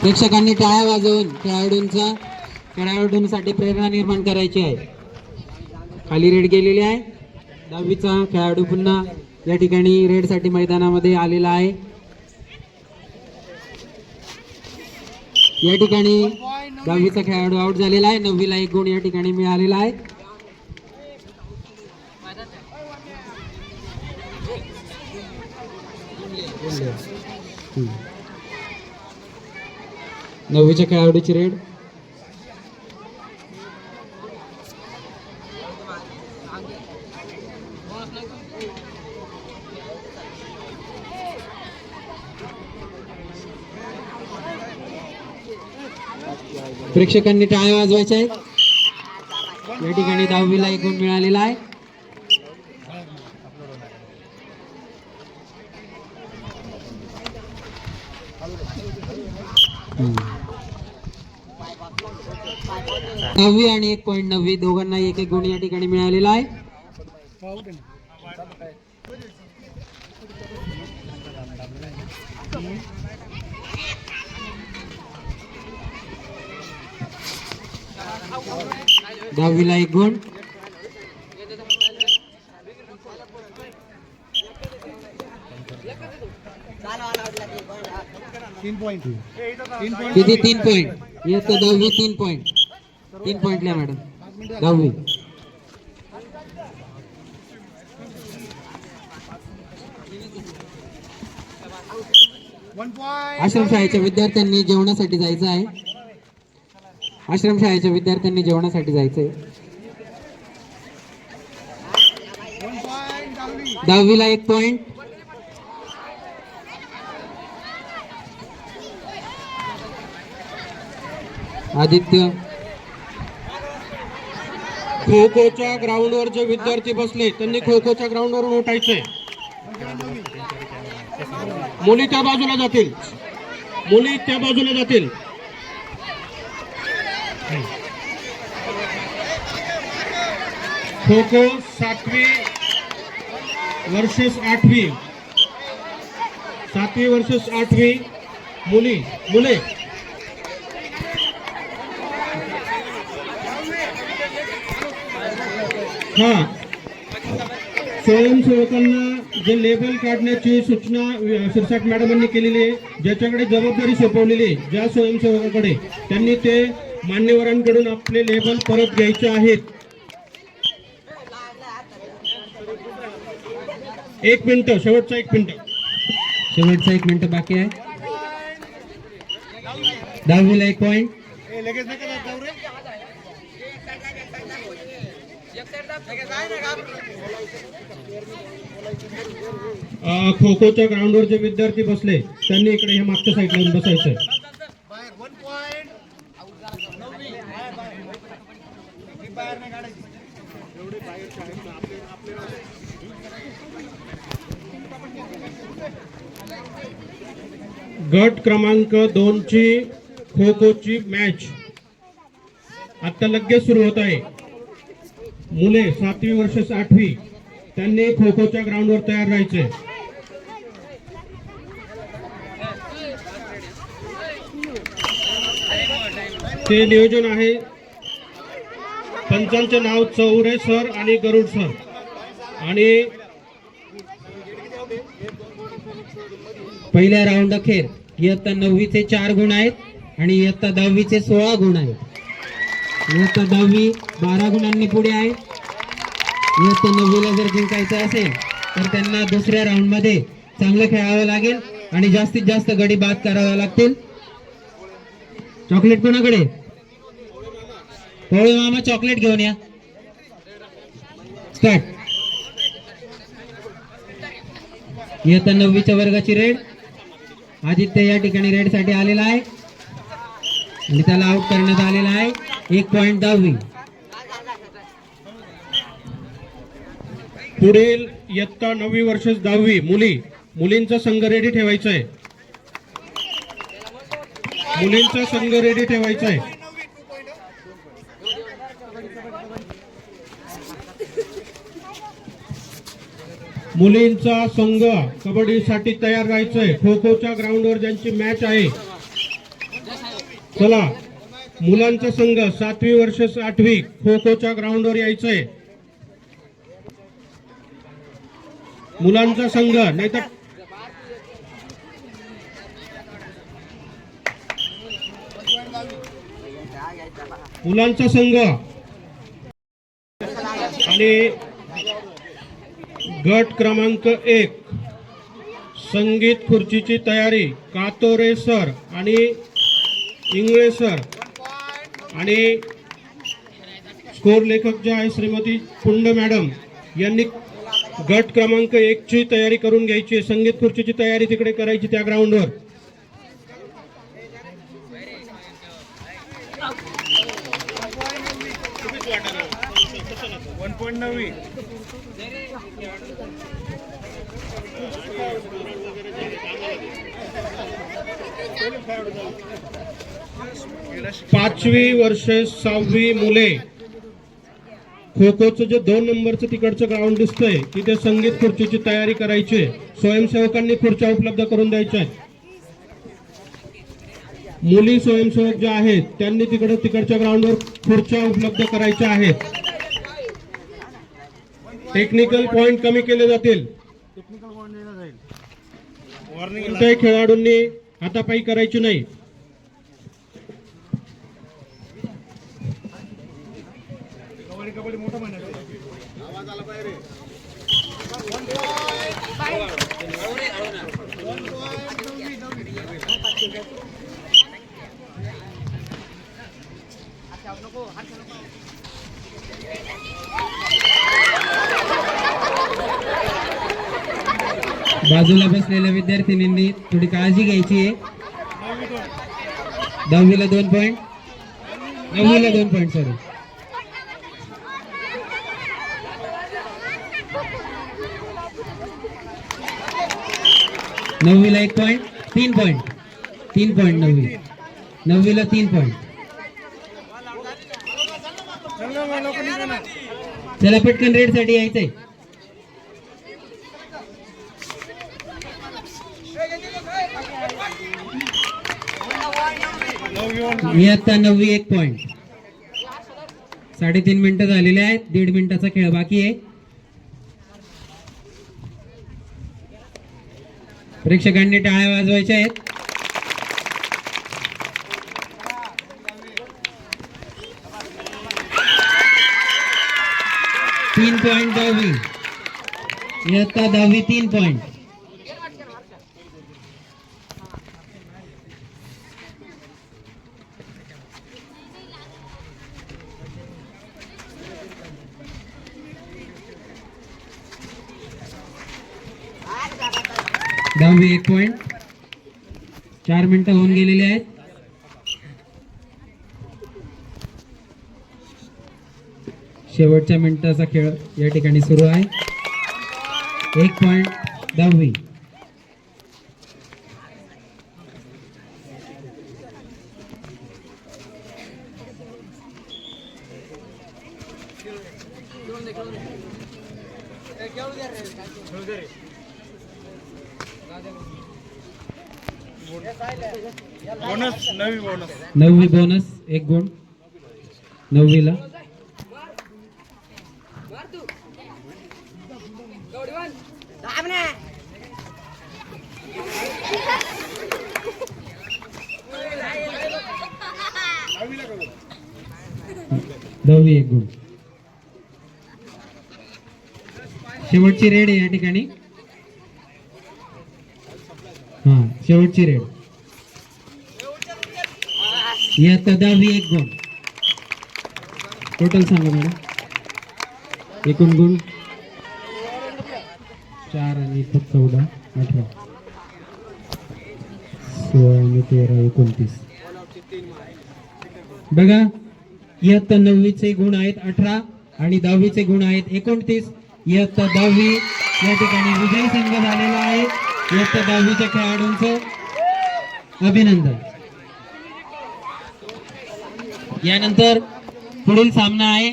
प्रेक्षकांनी टाळ्या वाजवून खेळाडूंचा खेळाडूंसाठी प्रेरणा निर्माण करायची आहे. खाली रेड गेलेली आहे. दहावीचा खेळाडू पुन्हा या ठिकाणी रेडसाठी मैदानामध्ये आलेला आहे. या ठिकाणी दहावीचा खेळाडू आउट झालेला आहे. नववीला एक गुण या ठिकाणी मिळालेला आहे. हम्म. नववीच्या खेळाडूची रेड? प्रेक्षकांनी टाळ्या वाजवायच्या आहेत. या ठिकाणी दहावीला एक मिळालेला आहे. हम्म. दहावी आणि एक पॉईंट नववी दोघांना एक एक गुण या ठिकाणी मिळालेला आहे. दहावीला एक गुण. तीन पॉईंट तीन पॉईंट किती? तीन पॉईंट येतो दहावी तीन पॉईंट तीन पॉईंट लिहा मॅडम दहावी आश्रमशाळेच्या विद्यार्थ्यांनी जेवणासाठी जायचं आहे. आश्रमशाळेच्या विद्यार्थ्यांनी जेवणासाठी जायचंय. दहावीला एक पॉइंट आदित्य. खो खोच्या ग्राउंडवर जे विद्यार्थी बसले त्यांनी खो खोच्या ग्राउंडवरून उठायचे. मुली त्या बाजूला जातील. मुली त्या बाजूला जातील. खो खो सातवी वर्सेस आठवी. सातवी वर्सेस आठवी मुली मुले. हा. स्वयंसेवकांना जे लेबल काढण्याची सूचना शिरसाट मॅडमांनी केलेली आहे ज्याच्याकडे जबाबदारी सोपवलेली आहे ज्या स्वयंसेवकाकडे त्यांनी ते मान्यवरांकडून आपले लेबल परत घ्यायचे आहेत. एक मिनिट शेवटचा एक मिनिट. शेवटचा एक मिनिट बाकी आहे. दहावीला एक पॉइंट खो खोच्या ग्राउंडवर जे विद्यार्थी बसले. त्यांनी इकडे हे मागच्या साईडला बसायचं गट क्रमांक दोनची खो खोची मॅच आता लगेच सुरू होत आहे. मुले सातवी वर्ष आठवी त्यांनी खो खोच्या ग्राउंडवर तयार राहायचे. ते नियोजन आहे. पंचांचे नाव चौरे सर आणि गरुड सर. आणि पहिल्या राऊंड अखेर इयत्ता नववीचे चार गुण आहेत आणि इयत्ता दहावीचे सोळा गुण आहेत. इयत्ता दहावी बारा गुणांनी पुढे आहे. इयत्ता नववीला जर जिंकायचं असेल तर त्यांना दुसऱ्या राऊंडमध्ये चांगलं खेळावं लागेल आणि जास्तीत जास्त गडी बाद कराव्या लागतील. चॉकलेट कोणाकडे? पोळे मामा चॉकलेट घेऊन या. स्टार्ट इयत्ता नववीच्या वर्गाची रेड. आदित्य या ठिकाणी रेडसाठी आलेला आहे. आणि त्याला आउट करण्यात आलेला आहे. एक पॉइंट दहावी. पुढील इयत्ता नववी वर्ष दहावी. मुली. मुलींचा संघ रेडी ठेवायचा आहे. मुलींचा संघ रेडी ठेवायचा आहे. मुलींचा संघ कबड्डीसाठी तयार राहायचंय. खो खोच्या ग्राउंडवर ज्यांची मॅच आहे. चला. मुलांचा संघ सातवी वर्ष आठवी खो खोच्या ग्राउंडवर यायचंय. मुलांचा संघ नाहीतर मुलांचा संघ. आणि गट क्रमांक एक संगीत खुर्चीची तयारी. कातोरे सर आणि इंगळे सर. आणि स्कोर लेखक जे आहे श्रीमती पुंड मॅडम यांनी गट क्रमांक एकची तयारी करून घ्यायची आहे. संगीत खुर्चीची तयारी तिकडे करायची त्या ग्राउंडवर वन पॉईंट नवी पाचवी वर्ष सहावी मुले. खो खोचं जे दोन नंबरचं तिकडचं ग्राउंड दिसतंय तिथे संगीत खुर्चीची तयारी करायची आहे. स्वयंसेवकांनी खुर्च्या उपलब्ध करून द्यायच्या आहेत. मुली स्वयंसेवक ज्या आहेत त्यांनी तिकडे तिकडच्या ग्राउंडवर खुर्च्या उपलब्ध करायच्या आहेत. टेक्निकल पॉइंट कमी केले जातील. कोणत्याही खेळाडूंनी हातापायी करायची नाही. कबड्डी कबड्डी मोठा महिन्यात आवाज आला पाहिजे बाजूला बसलेल्या विद्यार्थिनींनी थोडी काळजी घ्यायची आहे. दहावीला दोन पॉईंट नववीला दोन पॉईंट सॉरी नववीला एक पॉईंट तीन पॉईंट तीन पॉईंट नववी. नववीला तीन पॉईंट चला पटकन रेडसाठी यायचंय. मी आता नववी एक पॉईंट साडेतीन मिनिटं झालेले आहेत दीड मिनिटाचा खेळ बाकी आहे. प्रेक्षकांनी टाळ्या वाजवायच्या आहेत. तीन पॉईंट दहावी. इयत्ता दहावी तीन पॉईंट दहावी एक पॉइंट चार मिनिटं होऊन गेलेली आहेत. शेवटच्या मिनिटाचा खेळ या ठिकाणी सुरू आहे. एक पॉइंट दहावी बोनस नवी बोनस नववी बोनस एक गुण. नववीला. दहावी एक गुण. शेवटची रेड आहे या ठिकाणी हा शेवटची रेड. इयत्ता दहावी एक गुण. टोटल सांगा मॅडम. एकूण गुण. चार आणि इथं चौदा. अठरा. सोळा आणि तेरा एकोणतीस. बघा इयत्ता नववीचे गुण आहेत अठरा आणि दहावीचे गुण आहेत एकोणतीस. इयत्ता दहावी या ठिकाणी विजयी संघ झालेला आहे. इयत्ता दहावीच्या खेळाडूंचं अभिनंदन. यानंतर पुढील सामना आहे.